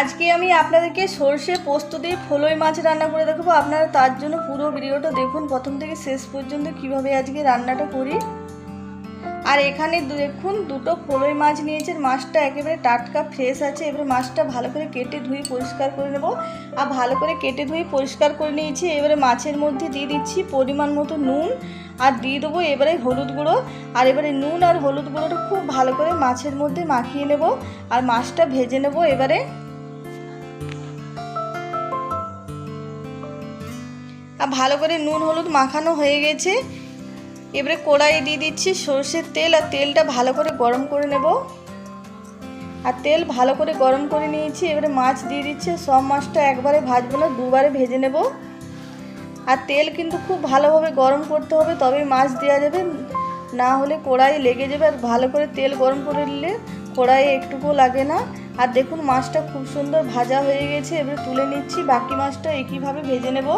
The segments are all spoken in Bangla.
আজকে আমি আপনাদেরকে সর্ষে, পোস্ত দিয়ে ফলই মাছ রান্না করে দেখাবো। আপনারা তার জন্য পুরো ভিডিওটা দেখুন। প্রথম থেকে শেষ পর্যন্ত কীভাবে আজকে রান্নাটা করি। আর এখানে দেখুন, দুটো ফলই মাছ নিয়েছেন মাছটা একেবারে টাটকা ফ্রেশ আছে। এবারে মাছটা ভালো করে কেটে ধুয়ে পরিষ্কার করে নেব। আর ভালো করে কেটে ধুয়ে পরিষ্কার করে নিয়েছি। এবারে মাছের মধ্যে দিয়ে দিচ্ছি পরিমাণ মতো নুন। আর দিয়ে দেবো এবারে হলুদ গুঁড়ো। আর এবারে নুন আর হলুদ গুঁড়োটা খুব ভালো করে মাছের মধ্যে মাখিয়ে নেব। আর মাছটা ভেজে নেব এবারে। আর ভালো করে নুন, হলুদ মাখানো হয়ে গেছে। এবারে কড়াইয়ে দিয়ে দিচ্ছি সর্ষের তেল আর তেলটা ভালো করে গরম করে নেব। আর তেল ভালো করে গরম করে নিয়েছি, এবারে মাছ দিয়ে দিচ্ছি, সব মাছটা একবারে ভাজবো না, দুবারে ভেজে নেব। আর তেল কিন্তু খুব ভালোভাবে গরম করতে হবে, তবেই মাছ দেওয়া যাবে। না হলে কড়াই লেগে যাবে, আর ভালো করে তেল গরম করে নিলে কড়াইয়ে একটুকুও লাগে না। আর দেখুন মাছটা খুব সুন্দর ভাজা হয়ে গেছে, এবারে তুলে নিচ্ছি, বাকি মাছটা একইভাবে ভেজে নেব।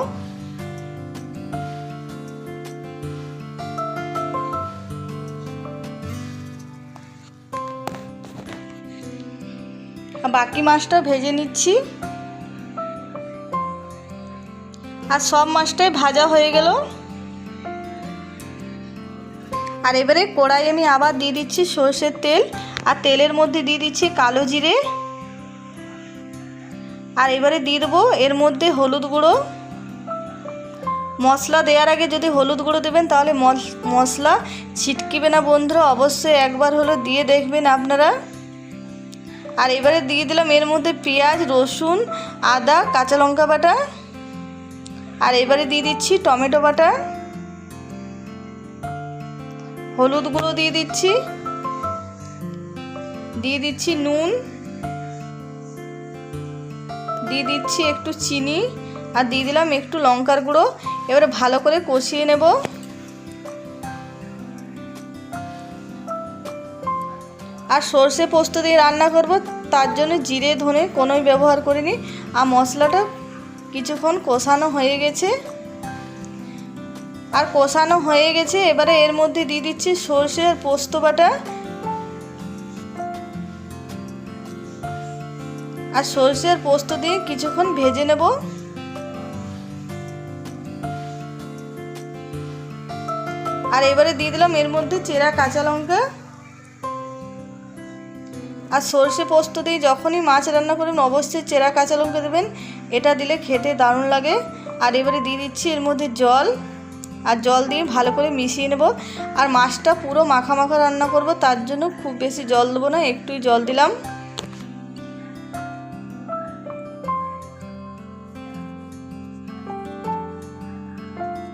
বাকি মাছটা ভেজে নিচ্ছি। আর সব মাছটাই ভাজা হয়ে গেল। আর এবারে কড়াই আমি আবার দিয়ে দিচ্ছি সর্ষের তেল। আর তেলের মধ্যে দিয়ে দিচ্ছি কালো জিরে। আর এবারে দিয়ে দেবো এর মধ্যে হলুদ গুঁড়ো। মশলা দেওয়ার আগে যদি হলুদ গুঁড়ো দেবেন তাহলে মশলা ছিটকিবে না বন্ধুরা। অবশ্যই একবার হলো দিয়ে দেখবেন আপনারা। আর এবারে দিয়ে দিলাম এর মধ্যে পেঁয়াজ, রসুন, আদা, কাঁচা লঙ্কা বাটা। আর এবারে দিয়ে দিচ্ছি টমেটো বাটা। হলুদ গুঁড়ো দিয়ে দিচ্ছি। দিয়ে দিচ্ছি নুন। দিয়ে দিচ্ছি একটু চিনি। আর দিয়ে দিলাম একটু লঙ্কার গুঁড়ো। এবারে ভালো করে কষিয়ে নেব। আর সর্ষে পোস্ত দিয়ে রান্না করব, তার জন্য জিরে, ধনে কোনোই ব্যবহার করিনি। আর মশলাটা কিছুক্ষণ কষানো হয়ে গেছে। আর কষানো হয়ে গেছে, এবারে এর মধ্যে দিয়ে দিচ্ছি সর্ষে আর পোস্ত বাটা। আর সর্ষে আর পোস্ত দিয়ে কিছুক্ষণ ভেজে নেব। আর এবারে দিয়ে দিলাম এর মধ্যে চেরা কাঁচা লঙ্কা। আর সর্ষে পোস্ত দিয়ে যখনই মাছ রান্না করবেন, অবশ্যই চেরা কাঁচা লঙ্কা দেবেন। এটা দিলে খেতে দারুণ লাগে। আর এবারে দিয়ে দিচ্ছি এর মধ্যে জল। আর জল দিয়ে ভালো করে মিশিয়ে নেব। আর মাছটা পুরো মাখা মাখা রান্না করব, তার জন্য খুব বেশি জল দেবো না একটুই জল দিলাম।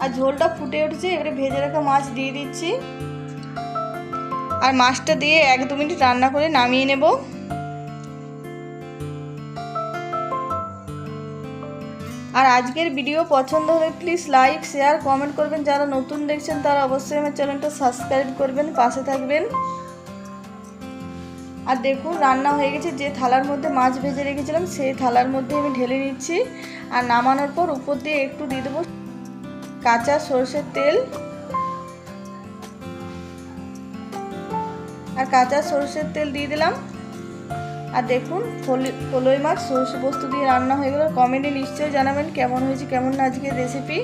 আর ঝোলটা ফুটে উঠেছে, এবারে ভেজে রাখা মাছ দিয়ে দিচ্ছি। আর মাছটা দিয়ে এক দু মিনিট রান্না করে নামিয়ে নেব। আর আজকের ভিডিও পছন্দ হলে প্লিজ লাইক শেয়ার কমেন্ট করবেন। যারা নতুন দেখছেন, তারা অবশ্যই আমার চ্যানেলটা সাবস্ক্রাইব করবেন, পাশে থাকবেন। আর দেখুন, রান্না হয়ে গেছে। যে থালার মধ্যে মাছ ভেজে রেখেছিলাম, সেই থালার মধ্যে আমি ঢেলে নিচ্ছি। আর নামানোর পর উপর দিয়ে একটু দিয়ে দেবো কাঁচা সর্ষের তেল। আর কাঁচা সরষের তেল দিয়ে দিলাম। আর দেখুন কলই মাছ, সরষে বস্তু দিয়ে রান্না হয়ে গেল। কমেন্টে নিশ্চয়ই জানাবেন কেমন হয়েছে, কেমন না আজকে রেসিপি